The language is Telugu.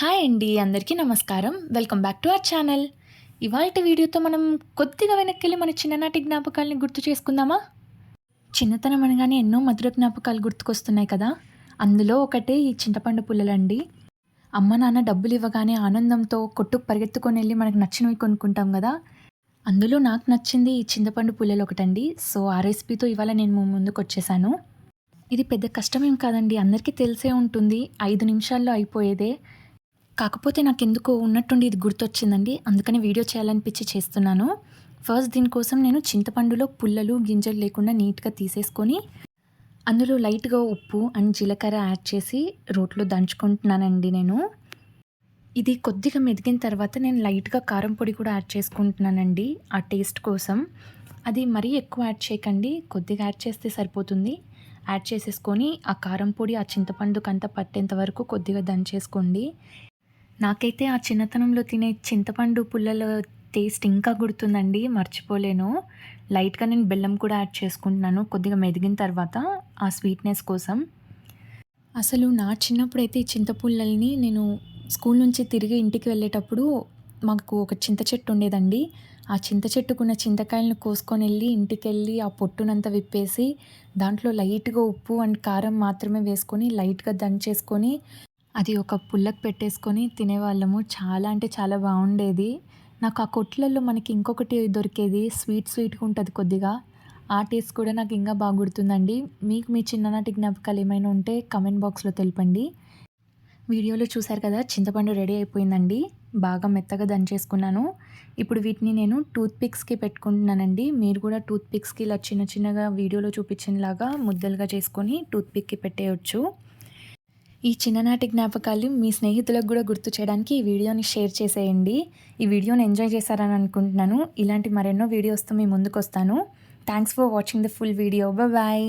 హాయ్ అండి అందరికీ నమస్కారం. Welcome back to our channel. ఇవాళ వీడియోతో మనం కొద్దిగా వెనక్కి మన చిన్ననాటి జ్ఞాపకాలని గుర్తు చేసుకుందామా? చిన్నతనం అనగానే ఎన్నో మధుర జ్ఞాపకాలు గుర్తుకొస్తున్నాయి కదా. అందులో ఒకటే ఈ చింతపండు పుల్లలండి. అమ్మ నాన్న డబ్బులు ఇవ్వగానే ఆనందంతో కొట్టుకు పరిగెత్తుకొని వెళ్ళి మనకు నచ్చినవి కొనుక్కుంటాం కదా. అందులో నాకు నచ్చింది ఈ చింతపండు పుల్లలు ఒకటండి. సో ఆ రెసిపీతో ఇవాళ నేను ముందుకు వచ్చేసాను. ఇది పెద్ద కష్టమేం కాదండి అందరికీ తెలిసే ఉంటుంది. ఐదు నిమిషాల్లో అయిపోయేదే. కాకపోతే నాకు ఎందుకో ఉన్నట్టుండి ఇది గుర్తొచ్చిందండి. అందుకని వీడియో చేయాలనిపించి చేస్తున్నాను. ఫస్ట్ దీనికోసం నేను చింతపండులో పుల్లలు గింజలు లేకుండా నీట్గా తీసేసుకొని అందులో లైట్గా ఉప్పు అండ్ జీలకర్ర యాడ్ చేసి రోట్లో దంచుకుంటున్నానండి నేను. ఇది కొద్దిగా మెదిగిన తర్వాత నేను లైట్గా కారం పొడి కూడా యాడ్ చేసుకుంటున్నానండి ఆ టేస్ట్ కోసం. అది మరీ ఎక్కువ యాడ్ చేయకండి కొద్దిగా యాడ్ చేస్తే సరిపోతుంది. యాడ్ చేసేసుకొని ఆ కారం పొడి ఆ చింతపండుకంతా పట్టేంత వరకు కొద్దిగా దంచేసుకోండి. నాకైతే ఆ చిన్నతనంలో తినే చింతపండు పుల్లల టేస్ట్ ఇంకా గుర్తుందండి మర్చిపోలేను. లైట్గా నేను బెల్లం కూడా యాడ్ చేసుకుంటున్నాను కొద్దిగా మెదిగిన తర్వాత ఆ స్వీట్నెస్ కోసం. అసలు నా చిన్నప్పుడు అయితే ఈ చింతపుల్లల్ని నేను స్కూల్ నుంచి తిరిగి ఇంటికి వెళ్ళేటప్పుడు మాకు ఒక చింత చెట్టు ఉండేదండి. ఆ చింత చెట్టుకున్న చింతకాయలను కోసుకొని వెళ్ళి ఇంటికి వెళ్ళి ఆ పొట్టునంతా విప్పేసి దాంట్లో లైట్గా ఉప్పు అండ్ కారం మాత్రమే వేసుకొని లైట్గా దంచేసుకొని అది ఒక పుల్లకి పెట్టేసుకొని తినేవాళ్ళము. చాలా అంటే చాలా బాగుండేది. నాకు ఆ కొట్లలో మనకి ఇంకొకటి దొరికేది. స్వీట్ స్వీట్గా ఉంటుంది కొద్దిగా. ఆ టేస్ట్ కూడా నాకు ఇంకా బాగా గుర్తుందండి. మీకు మీ చిన్ననాటి జ్ఞాపకాలు ఏమైనా ఉంటే కమెంట్ బాక్స్లో తెలపండి. వీడియోలో చూశారు కదా చింతపండు రెడీ అయిపోయిందండి. బాగా మెత్తగా దంచేసుకున్నాను. ఇప్పుడు వీటిని నేను టూత్ పిక్స్కి పెట్టుకుంటున్నానండి. మీరు కూడా టూత్ పిక్స్కి ఇలా చిన్న చిన్నగా వీడియోలో చూపించినలాగా ముద్దలుగా చేసుకొని టూత్ పిక్కి పెట్టేయచ్చు. ఈ చిన్ననాటి జ్ఞాపకాలు మీ స్నేహితులకు కూడా గుర్తు చేయడానికి ఈ వీడియోని షేర్ చేసేయండి. ఈ వీడియోని ఎంజాయ్ చేశారని అనుకుంటున్నాను. ఇలాంటి మరెన్నో వీడియోస్తో మీ ముందుకు వస్తాను thanks for watching the full video bye